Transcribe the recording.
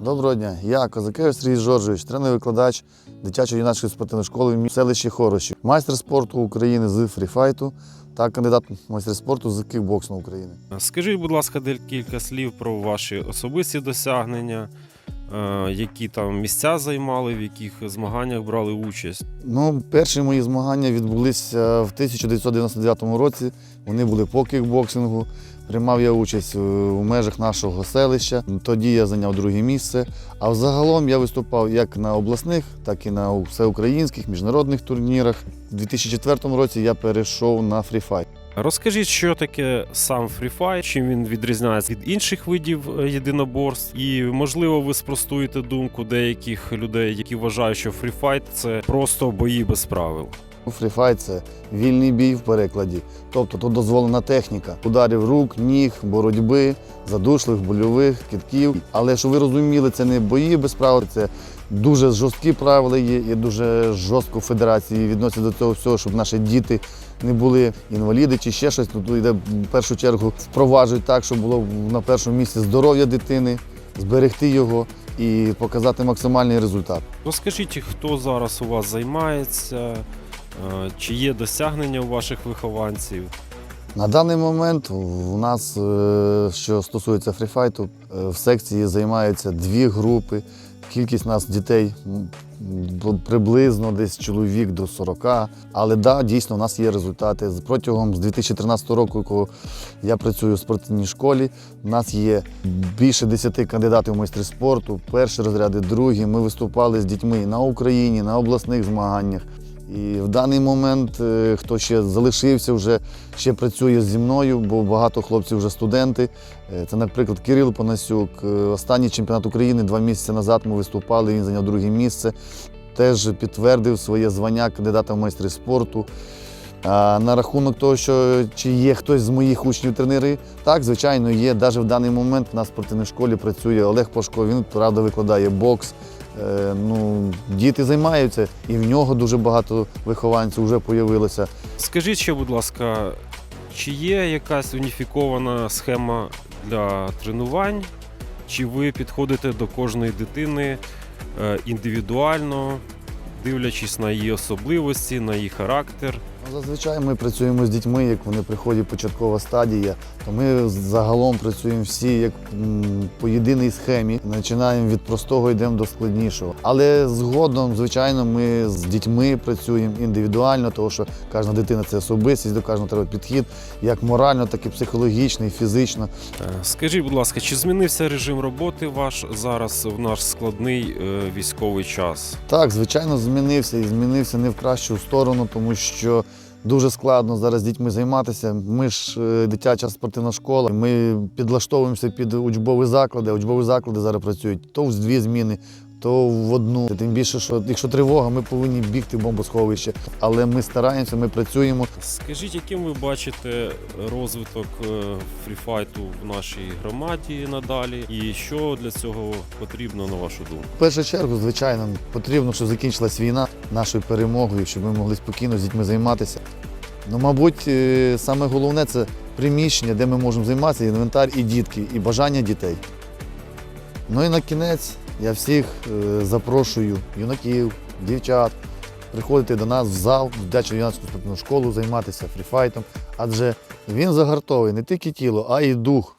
Доброго дня. Я Козакевич Сергій Жоржович, тренер-викладач дитячо-юнацької спортивної школи в селищі Хороші, майстер спорту України з фріфайту та кандидат майстер спорту з кікбоксу України. Скажіть, будь ласка, декілька слів про ваші особисті досягнення, які там місця займали, в яких змаганнях брали участь. Ну, перші мої змагання відбулися в 1999 році. Вони були по кікбоксингу. Приймав я участь е, у межах нашого селища. Тоді я зайняв друге місце. А взагалом я виступав як на обласних, так і на всеукраїнських міжнародних турнірах. У 2004 році я перейшов на фріфайт. Розкажіть, що таке сам фріфайт, чим він відрізняється від інших видів е, єдиноборств, і можливо, ви спростуєте думку деяких людей, які вважають, що фріфайт це просто бої без правил. Фріфайт це вільний бій в перекладі. Тобто тут дозволена техніка ударів рук, ніг, боротьби, задушливих, больових, китків. Але щоб ви розуміли, це не бої без правил, це дуже жорсткі правила є і дуже жорстко федерації відносяться до цього всього, щоб наші діти не були інваліди чи ще щось. Тут йде в першу чергу впроваджують так, щоб було на першому місці здоров'я дитини, зберегти його і показати максимальний результат. Розкажіть, хто зараз у вас займається, чи є досягнення у ваших вихованців? На даний момент у нас, е, що стосується фріфайту, е, в секції займаються дві групи. Кількість нас дітей приблизно десь чоловік до 40. Але да, дійсно, у нас є результати. Протягом з 2013 року, коли я працюю в спортивній школі, у нас є більше 10 кандидатів в майстри спорту, перші розряди, другі. Ми виступали з дітьми на Україні, на обласних змаганнях. І в даний момент, е, хто ще залишився, вже ще працює зі мною, бо багато хлопців вже студенти. Е, Це, наприклад, Кирил Панасюк. Е, Останній чемпіонат України два місяці назад ми виступали, він зайняв друге місце. Теж підтвердив своє звання кандидата в майстри спорту. А на рахунок того, що чи є хтось з моїх учнів тренери, так, звичайно, є. Навіть в даний момент на спортивній школі працює Олег Пашко, він правда викладає бокс. Е, Ну, діти займаються, і в нього дуже багато вихованців вже з'явилося. Скажіть ще, будь ласка, чи є якась уніфікована схема для тренувань? Чи ви підходите до кожної дитини е, індивідуально, дивлячись на її особливості, на її характер? Ну, Зазвичай ми працюємо з дітьми, як вони приходять початкова стадія, то ми загалом працюємо всі як по єдиній схемі. Починаємо від простого, йдемо до складнішого. Але згодом, звичайно, ми з дітьми працюємо індивідуально, тому що кожна дитина це особистість, до кожного треба підхід, як морально, так і психологічно, і фізично. Е, Скажіть, будь ласка, чи змінився режим роботи ваш зараз в наш складний е, військовий час? Так, звичайно, змінився і змінився не в кращу сторону, тому що дуже складно зараз з дітьми займатися. Ми ж е, дитяча спортивна школа. Ми підлаштовуємося під учбові заклади. Учбові заклади зараз працюють то в дві зміни, то в одну. Тим більше, що якщо тривога, ми повинні бігти в бомбосховище. Але ми стараємося, ми працюємо. Скажіть, яким ви бачите розвиток е, фріфайту в нашій громаді надалі, і що для цього потрібно на вашу думку? В першу чергу, звичайно, потрібно, щоб закінчилась війна нашою перемогою, щоб ми могли спокійно з дітьми займатися. Ну, мабуть, е, саме головне це приміщення, де ми можемо займатися, інвентар і дітки, і бажання дітей. Ну і на кінець я всіх е, запрошую, юнаків, дівчат, приходити до нас в зал, в дитячу юнацьку спортивну школу, займатися фріфайтом, адже він загартовує не тільки тіло, а й дух.